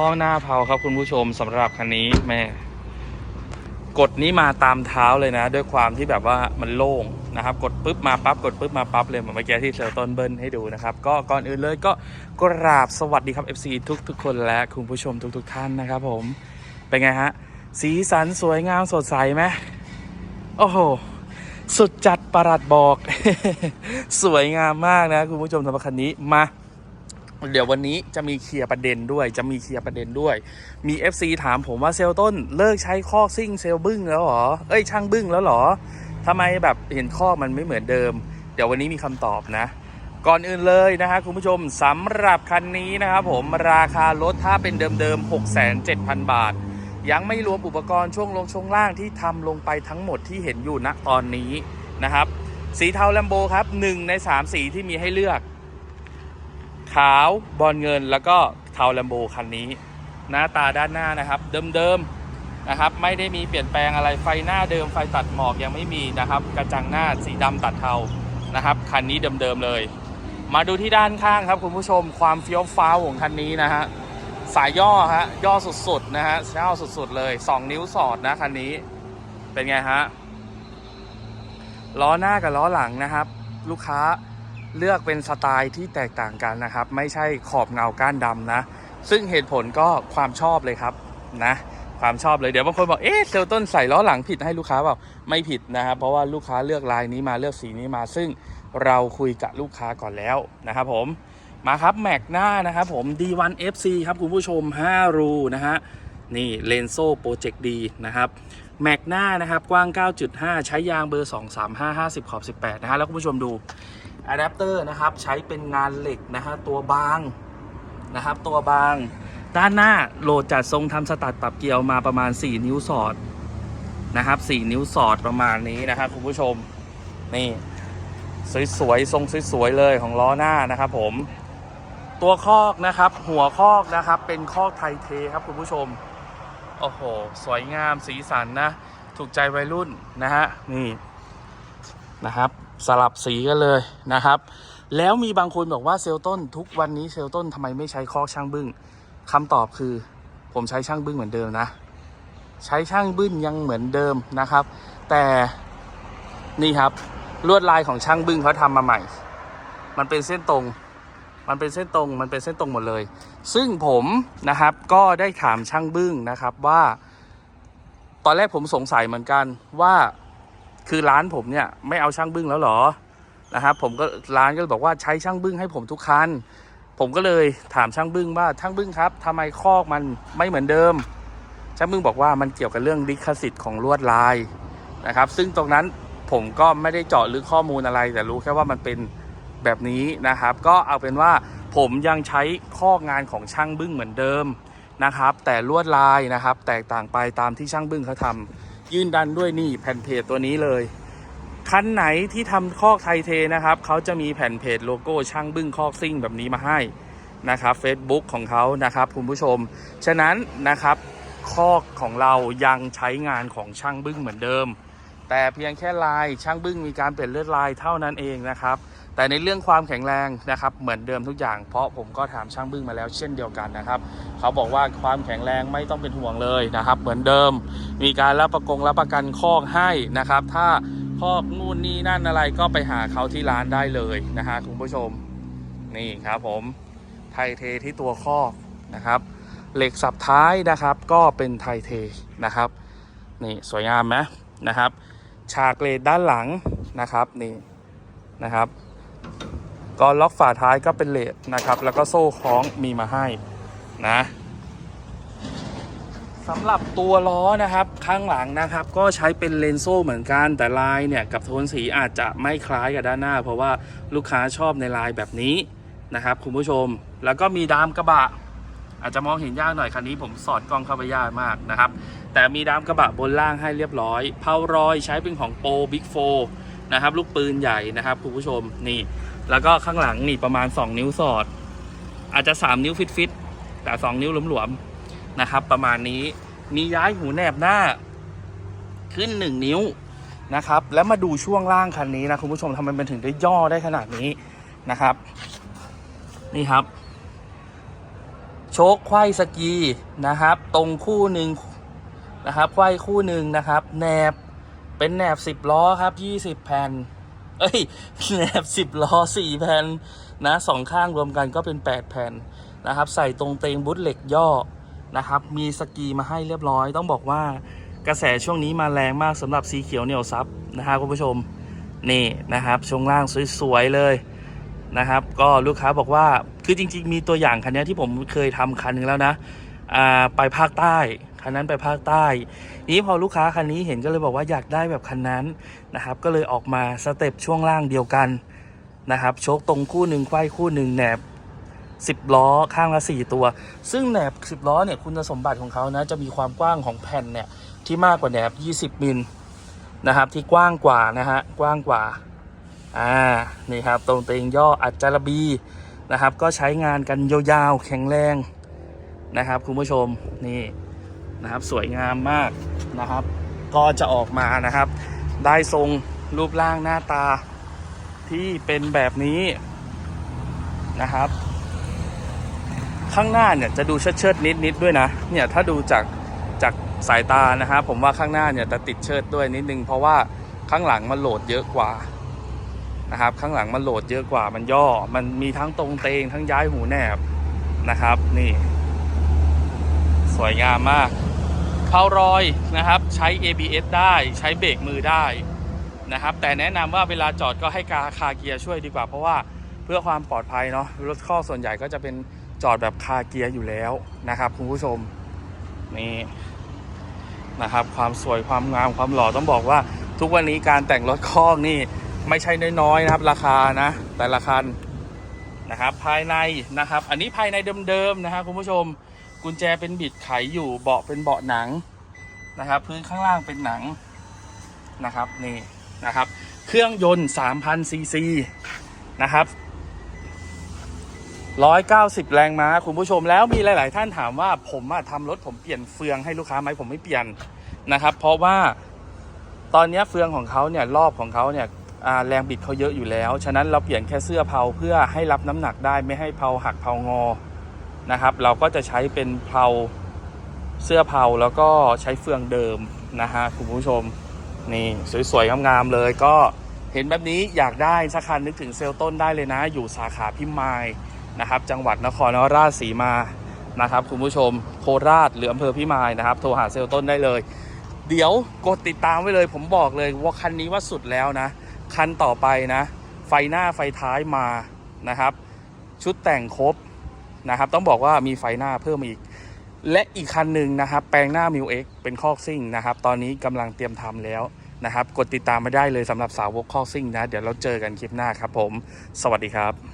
ข้อหน้าเผาครับคุณผู้ชมสำหรับคันนี้แม่ กดนี้มาตามเท้าเลยนะ ด้วยความที่แบบว่ามันโล่งนะครับ กดปุ๊บมาปั๊บกดปุ๊บมาปั๊บเลยเหมือนเมื่อกี้ที่เซลต้นเบิ้ลให้ดูนะครับ ก็ก่อนอื่นเลยก็กราบสวัสดีครับ FC ทุกทุกๆคนและคุณผู้ชมทุกๆท่านนะครับผมเป็นไงฮะสีสันสวยงามสดใสไหมโอ้โหสุดจัดประหลัดบอก สวยงามมากนะคุณผู้ชมสำหรับคันนี้มา เดี๋ยววันนี้จะมีเคลียร์ประเด็นด้วย จะมีเคลียร์ประเด็นด้วย มี FC ถามผมว่าเซลต้นเลิกใช้ข้อกซิ่งเซลบึ้งแล้วเหรอ เอ้ยช่างบึ้งแล้วเหรอทำไมแบบเห็นข้อกมันไม่เหมือนเดิม เดี๋ยววันนี้มีคำตอบนะ ก่อนอื่นเลยนะฮะคุณผู้ชมสำหรับคันนี้นะครับผมราคารถถ้าเป็นเดิมๆ67,000 บาท ยังไม่รวมอุปกรณ์ช่วงลงช่วงล่างที่ทำลงไปทั้งหมดที่เห็นอยู่ณตอนนี้นะครับสีเทาแลมโบครับหนึ่งใน 3 สีที่มีให้เลือก ขาวบอลเงินแล้วก็เทาแลมโบคันนี้ หน้าตาด้านหน้านะครับ เดิมๆนะครับ ไม่ได้มีเปลี่ยนแปลงอะไรไฟหน้าเดิมไฟตัดหมอกยังไม่มีนะครับ กระจังหน้าสีดำตัดเทานะครับคันนี้เดิมๆเลย มาดูที่ด้านข้างครับคุณผู้ชมความเฟี้ยวฟ้าวของคันนี้นะฮะสายย่อฮะย่อสุดๆนะฮะย่อสุดๆเลย 2 นิ้วสอดนะคันนี้เป็นไงฮะล้อหน้ากับล้อหลังนะครับ ลูกค้า เลือกเป็นสไตล์ที่แตกต่างกันนะครับ ไม่ใช่ขอบเงาก้านดำนะ ซึ่งเหตุผลก็ความชอบเลยครับนะความชอบเลยเดี๋ยวบางคนบอกเอ๊ะเซลต้นใส่ล้อหลังผิดให้ลูกค้าเปล่าไม่ผิดนะครับเพราะว่าลูกค้าเลือกลายนี้มาเลือกสีนี้มา ซึ่งเราคุยกับลูกค้าก่อนแล้วนะครับผมมาครับแม็กหน้านะครับผม D1 FC ครับคุณผู้ชม5รูนะฮะนี่เลนโซโปรเจกต์ดีนะครับ แม็กหน้านะครับ กว้าง 9.5 ใช้ยางเบอร์ 235 50 ขอบ 18 นะฮะแล้วคุณผู้ชมดูอะแดปเตอร์นะครับ ใช้เป็นงานเหล็กนะฮะตัวบางนะครับ ตัวบาง ด้านหน้าโหลดจัดทรงทำสตัดปรับเกียวมาประมาณ 4 นิ้วสอดนะครับ 4 นิ้วสอดประมาณนี้นะครับคุณผู้ชมนี่สวยๆทรงสวยๆเลยของล้อหน้านะครับ ผม ตัวคอกนะครับ หัวคอกนะครับ เป็นคอกไทยเทครับคุณผู้ชม โอ้โห สวยงามสีสันนะ ถูกใจวัยรุ่นนะฮะ นี่นะครับ สลับสีกันเลยนะครับ แล้วมีบางคนบอกว่าเซลต้น ทุกวันนี้เซลต้นทำไมไม่ใช้คอกช่างบึ้งคำตอบคือ ผมใช้ช่างบึ้งเหมือนเดิมนะ ใช้ช่างบึ้งยังเหมือนเดิมนะครับ แต่นี่ครับลวดลายของช่างบึ้งเขาทำมาใหม่ มันเป็นเส้นตรง มันเป็นเส้นตรงมันเป็นเส้นตรงหมดเลย ซึ่งผมนะครับก็ได้ถามช่างบึ้งนะครับว่า ตอนแรกผมสงสัยเหมือนกันว่าคือร้านผมเนี่ยไม่เอาช่างบึ้งแล้วหรอนะครับผมก็ร้านก็เลยบอกว่าใช้ช่างบึ้งให้ผมทุกคันผมก็เลยถามช่างบึ้งว่าช่างบึ้งครับทำไมคอกมันไม่เหมือนเดิม ช่างบึ้งบอกว่ามันเกี่ยวกับเรื่องลิขสิทธิ์ของลวดลายนะครับ ซึ่งตรงนั้นผมก็ไม่ได้เจาะลึกข้อมูลอะไร แต่รู้แค่ว่ามันเป็น แบบนี้นะครับ ก็เอาเป็นว่าผมยังใช้ข้องานของช่างบึ้งเหมือนเดิมนะครับ แต่ลวดลายนะครับ แตกต่างไปตามที่ช่างบึ้งเขาทำยื่นดันด้วยนี่แผ่นเพจตัวนี้เลยคันไหนที่ทำคอกไทยเทนะครับเขาจะมีแผ่นเพจโลโก้ช่างบึ้งคอกซิ่งแบบนี้มาให้นะครับ Facebook ของเขานะครับคุณผู้ชม ฉะนั้นนะครับคอกของเรายังใช้งานของช่างบึ้งเหมือนเดิม แต่เพียงแค่ลายช่างบึ้งมีการเปลี่ยนเลือดลายเท่านั้นเองนะครับ แต่ในเรื่องความแข็งแรงนะครับเหมือนเดิมทุกอย่าง เพราะผมก็ถามช่างบึ้งมาแล้วเช่นเดียวกันนะครับ เขาบอกว่าความแข็งแรงไม่ต้องเป็นห่วงเลยนะครับ เหมือนเดิมมีการรับประกงรับประกันคอกให้นะครับ ถ้าคอกนู่นนี่นั่นอะไรก็ไปหาเขาที่ร้านได้เลยนะฮะคุณผู้ชมนี่ครับผมไทยเทที่ตัวคอกนะครับ เหล็กสับท้ายนะครับก็เป็นไทยเทนะครับนี่สวยงามไหมนะครับ ฉากเลดด้านหลังนะครับนี่นะครับ ก็ล็อกฝาท้ายก็เป็นเลดนะครับ แล้วก็โซ่คล้องมีมาให้นะสำหรับตัวล้อนะครับข้างหลังนะครับ ก็ใช้เป็นเลนโซ่เหมือนกันแต่ลายเนี่ยกับโทนสีอาจจะไม่คล้ายกับด้านหน้า เพราะว่าลูกค้าชอบในลายแบบนี้นะครับคุณผู้ชมแล้วก็มีดามกระบะ อาจจะมองเห็นยากหน่อยคันนี้ผมสอดกล้องเข้าไปยากมากนะครับ แต่มีดามกระบะบนล่างให้เรียบร้อยเพารอยใช้เป็นของโปรบิ๊กโฟนะครับลูกปืนใหญ่นะครับคุณผู้ชมนี่ แล้วก็ข้างหลังนี่ประมาณ 2 นิ้วสอด อาจจะ 3 นิ้วฟิตฟิตๆแต่ 2 นิ้วหลวมๆนะครับ ประมาณนี้มีย้ายหูแหนบหน้า ขึ้น 1 นิ้วนะครับ แล้วมาดูช่วงล่างคันนี้นะคุณผู้ชมทำไมมันถึงได้ย่อได้ขนาดนี้นะครับ นี่ครับ โชคไขว้สกีนะครับ ตรงคู่หนึ่งนะครับไขว้คู่หนึ่งนะครับแหนบเป็นแหนบ 10 ล้อครับ 20 แผ่น เอ้ยแหนบ10ล้อ4แผ่นนะสองข้างรวมกันก็เป็น8แผ่นนะครับ ใส่ตรงเตงบุตเหล็กย่อนะครับ มีสกีมาให้เรียบร้อย ต้องบอกว่ากระแสช่วงนี้มาแรงมากสำหรับสีเขียวเหนียวซับนะฮะคุณผู้ชมนี่นะครับช่วงล่างสวยๆเลยนะครับ ก็ลูกค้าบอกว่าคือจริง ๆ มีตัวอย่างคันนี้ที่ผมเคยทำคันหนึงแล้วนะ อ่าไปภาคใต้ คันนั้นไปภาคใต้ นี้พอลูกค้าคันนี้เห็นก็เลยบอกว่าอยากได้แบบคันนั้นนะครับ ก็เลยออกมาสเต็ปช่วงล่างเดียวกันนะครับโชคตรงคู่หนึ่งไขว้คู่หนึ่งแหนบ10 ล้อข้างละ 4 ตัว ซึ่งแหนบ 10 ล้อเนี่ยคุณสมบัติของเขานะจะมีความกว้างของแผ่นเนี่ยที่มากกว่าแหนบ 20 มิลนะครับที่กว้างกว่านะฮะกว้างกว่าอ่านี่ครับตรงเตงย่ออัจจารบีนะครับก็ใช้งานกันยาวๆแข็งแรงนะครับคุณผู้ชมนี่ นะครับ สวยงามมากนะครับ ก็จะออกมานะครับ ได้ทรงรูปร่างหน้าตาที่เป็นแบบนี้นะครับ ข้างหน้าเนี่ยจะดูเชิดเชิดนิดนิดด้วยนะเนี่ยถ้าดูจากจากสายตานะครับผมว่าข้างหน้าเนี่ยจะติดเชิดด้วยนิดนึงเพราะว่าข้างหลังมันโหลดเยอะกว่านะครับ ข้างหลังมันโหลดเยอะกว่ามันย่อ มันมีทั้งตรงเตงทั้งย้ายหูแหนบนะครับ นี่ สวยงามมาก เพารอยนะครับใช้ ABS ได้ใช้เบรกมือได้นะครับ แต่แนะนำว่าเวลาจอดก็ให้กาคาเกียร์ช่วยดีกว่า เพราะว่าเพื่อความปลอดภัยเนาะรถข้อส่วนใหญ่ก็จะเป็นจอดแบบคาเกียร์อยู่แล้วนะครับคุณผู้ชมนี่นะครับ ความสวยความงามความหล่อต้องบอกว่าทุกวันนี้การแต่งรถคอกนี่ไม่ใช่น้อยๆนะครับ ราคานะ แต่ละคันนะครับ ภายในนะครับ อันนี้ภายในเดิมๆนะครับคุณผู้ชม กุญแจเป็นบิดไขอยู่เบาะเป็นเบาะหนังนะครับ พื้นข้างล่างเป็นหนังนะครับนี่นะครับ เครื่องยนต์3,000ซีซีนะครับ190 แรงม้าคุณผู้ชมแล้วมีหลาย ๆ ท่านถามว่าผมอะทำรถผมเปลี่ยนเฟืองให้ลูกค้าไหมผมไม่เปลี่ยนนะครับ เพราะว่าตอนนี้เฟืองของเขาเนี่ยรอบของเขาเนี่ยแรงบิดเขาเยอะอยู่แล้ว ฉะนั้นเราเปลี่ยนแค่เสื้อเผาเพื่อให้รับน้ำหนักได้ไม่ให้เผาหักเผางอ นะครับ เราก็จะใช้เป็นเผาเสื้อเผาแล้วก็ใช้เฟืองเดิมนะฮะคุณผู้ชมนี่สวยๆงามๆเลยก็เห็นแบบนี้อยากได้สักคันนึกถึงเซลต้นได้เลยนะ อยู่สาขาพิมายนะครับ จังหวัดนครราชสีมานะครับคุณผู้ชมโคราชหรืออำเภอพิมายนะครับ โทรหาเซลต้นได้เลย เดี๋ยวกดติดตามไว้เลย ผมบอกเลยว่าคันนี้ว่าสุดแล้วนะ คันต่อไปนะ ไฟหน้าไฟท้ายมานะครับ ชุดแต่งครบ นะครับ ต้องบอกว่ามีไฟหน้าเพิ่มอีก และอีกคันหนึ่งนะครับ แปลงหน้ามิวเอ็กเป็นคอกซิ่งนะครับ ตอนนี้กำลังเตรียมทำแล้วนะครับ กดติดตามมาได้เลยสำหรับสาวกคอกซิ่งนะ เดี๋ยวเราเจอกันคลิปหน้าครับผม สวัสดีครับ